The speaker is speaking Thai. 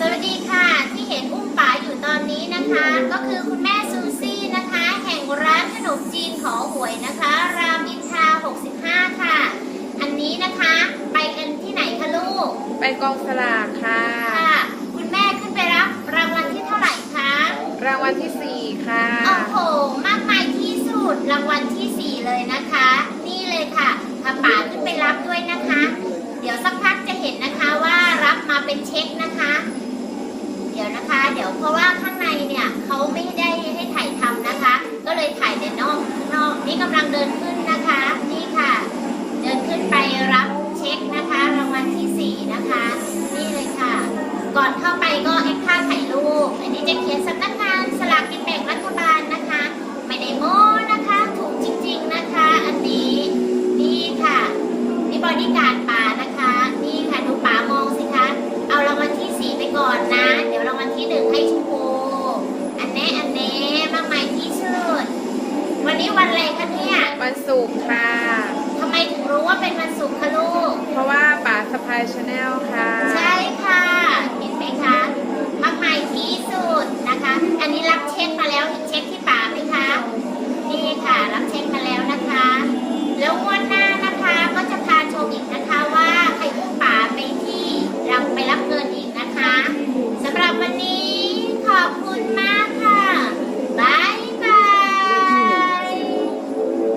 สวัสดีค่ะที่เห็นอุ้มป๋าอยู่ตอนนี้นะคะ ก็คือคุณแม่ซูซี่นะคะ แห่งร้านขนมจีนขอหวยนะคะ รามอินทรา65 ค่ะ อันนี้นะคะ ไปกันที่ไหนคะลูก ไปกองสลากค่ะ ค่ะ คุณแม่ขึ้นไปรับรางวัลที่เท่าไหร่คะ รางวัลที่ 4 ค่ะ โอ้โหมาก ก่อนเข้าไปก็แอคท่าถ่ายรูป อันนี้จะเขียนสำนักงานสลากกินแบ่งรัฐบาลนะคะ ไม่ได้โม้นะคะ ถูกจริง ๆนะคะ อันนี้นี่ค่ะนี่บอดี้การ์ดป่านะคะ นี่ค่ะดูป๋ามองสิคะ เอารางวัลที่สี่ไปก่อนนะ เดี๋ยวรางวัลที่หนึ่งให้ชมพูอันแน่อันแน่มากมายที่สุดวันนี้วันอะไรคะเนี่ยวันศุกร์ค่ะ ทำไมถึงรู้ว่าเป็นวันศุกร์คะลูก เพราะว่าป๋าสปายชาแนลค่ะ